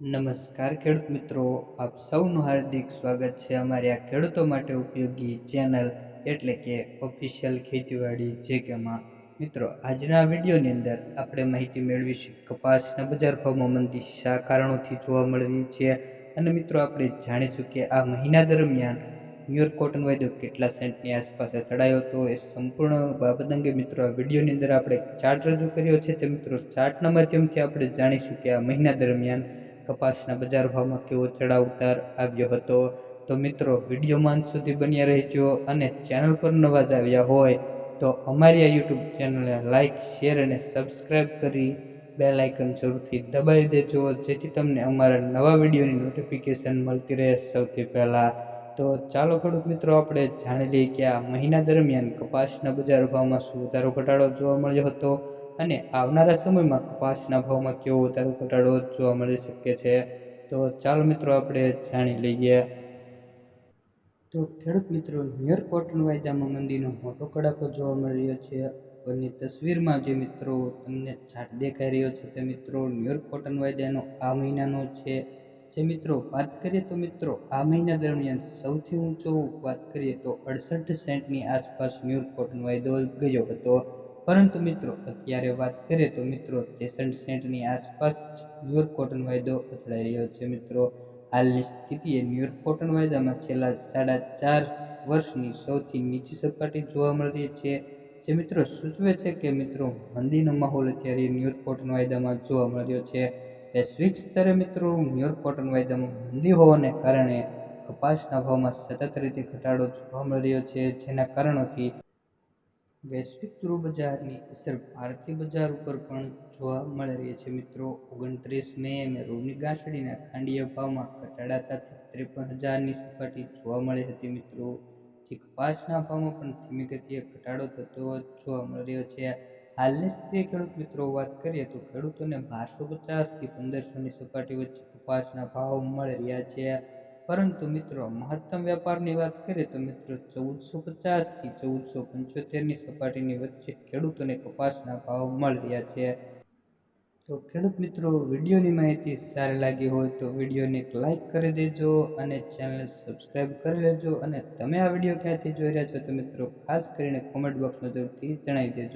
નમસ્કાર ખેડૂત મિત્રો, આપ સૌનું હાર્દિક સ્વાગત છે અમારી આ ખેડૂતો માટે ઉપયોગી ચેનલ એટલે કે ઓફિશિયલ ખેતીવાડી જે કેમાં મિત્રો, આજના વિડીયોની અંદર આપણે માહિતી મેળવીશું કપાસના બજાર ભાવમાં મંદી શા કારણોથી જોવા મળી છે અને મિત્રો, આપણે જાણીશું કે આ મહિના દરમિયાન ન્યુયોર્ક કોટન વાયદો કેટલા સેન્ટની આસપાસ અથડાયો હતો એ સંપૂર્ણ બાબત અંગે મિત્રો, આ વિડીયોની અંદર આપણે ચાર્ટ રજૂ કર્યો છે તે મિત્રો, ચાર્ટના માધ્યમથી આપણે જાણીશું કે આ મહિના દરમિયાન કપાસના બજાર ભાવમાં કેવો ચડાવ ઉતાર આવ્યો હતો? તો મિત્રો વિડીયોમાં સુધી બન્યા રહેજો અને ચેનલ પર નવા જ આવ્યા હોય તો અમારી આ યુટ્યુબ ચેનલને લાઇક શેર અને સબસ્ક્રાઈબ કરી બે લાઇકન જરૂરથી દબાવી દેજો, જેથી તમને અમારા નવા વિડીયોની નોટિફિકેશન મળતી રહે સૌથી પહેલાં. તો ચાલો ખેડૂત મિત્રો, આપણે જાણી લઈએ કે આ મહિના દરમિયાન કપાસના બજાર ભાવમાં શું વધારો ઘટાડો જોવા મળ્યો હતો? અને આવનારા સમયમાં કપાસના ભાવમાં કેવો વધારો ઘટાડો જોવા મળી શકે છે? તો ચાલો મિત્રો આપણે જાણી લઈએ. તો ખેડૂત મિત્રો નિયર કોટન વાયદામાં મંદીનો મોટો કડાકો જોવા મળી રહ્યો છે. ઉપરની તસવીરમાં જે મિત્રો તમને ચાર્ટ દેખાઈ રહ્યો છે તે મિત્રો ન્યુયોર્ક કોટન વાયદાનો આ મહિનાનો છે. જે મિત્રો વાત કરીએ તો મિત્રો, આ મહિના દરમિયાન સૌથી ઊંચો વાત કરીએ તો અડસઠ સેન્ટની આસપાસ ન્યુયોર્ક કોટન વાયદો ગયો હતો. પરંતુ મિત્રો, અત્યારે વાત કરીએ તો મિત્રો ત્રેસઠ સેન્ટની આસપાસ ન્યુયોર્ક કોટન વાયદો અથડાઈ રહ્યો છે. મિત્રો, હાલની સ્થિતિએ ન્યુયોર્ક કોટન વાયદામાં છેલ્લા સાડા ચાર વર્ષની સૌથી નીચી સપાટી જોવા મળી છે. જે મિત્રો સૂચવે છે કે મિત્રો, મંદીનો માહોલ અત્યારે ન્યુયોર્ક કોટન વાયદામાં જોવા મળ્યો છે. વૈશ્વિક સ્તરે મિત્રો ન્યુયોર્ક કોટન વાયદામાં મંદી હોવાને કારણે કપાસના ભાવમાં સતત રીતે ઘટાડો જોવા મળી રહ્યો છે, જેના કારણોથી વૈશ્વિક ધ્રુવ બજારની અસર ભારતીય બજાર ઉપર પણ જોવા મળી રહી છે. મિત્રો, ઓગણત્રીસ મે રૂની ગાંસડીના ખાંડીય ભાવમાં ઘટાડા સાથે ત્રેપન હજારની સપાટી જોવા મળી હતી. મિત્રો જે કપાસના ભાવમાં પણ ધીમી ગતિએ ઘટાડો થતો જોવા મળી રહ્યો છે. હાલની સ્થિતિએ ખેડૂત મિત્રો, વાત કરીએ તો ખેડૂતોને બારસો પચાસથી પંદરસોની સપાટી વચ્ચે કપાસના ભાવ મળી રહ્યા છે. પરંતુ મિત્રો, મહત્તમ વ્યાપારની વાત કરીએ તો મિત્રો, ચૌદસો પચાસથી ચૌદસો પંચોતેરની સપાટીની વચ્ચે ખેડૂતોને કપાસના ભાવ મળી રહ્યા છે. તો ખેડૂત મિત્રો, વિડીયોની માહિતી સારી લાગી હોય તો વિડીયોને એક લાઇક કરી દેજો અને ચેનલ સબસ્ક્રાઈબ કરી લેજો અને તમે આ વીડિયો ક્યાંથી જોઈ રહ્યા છો તો મિત્રો, ખાસ કરીને કોમેન્ટ બોક્સમાં જરૂરથી જણાવી દેજો.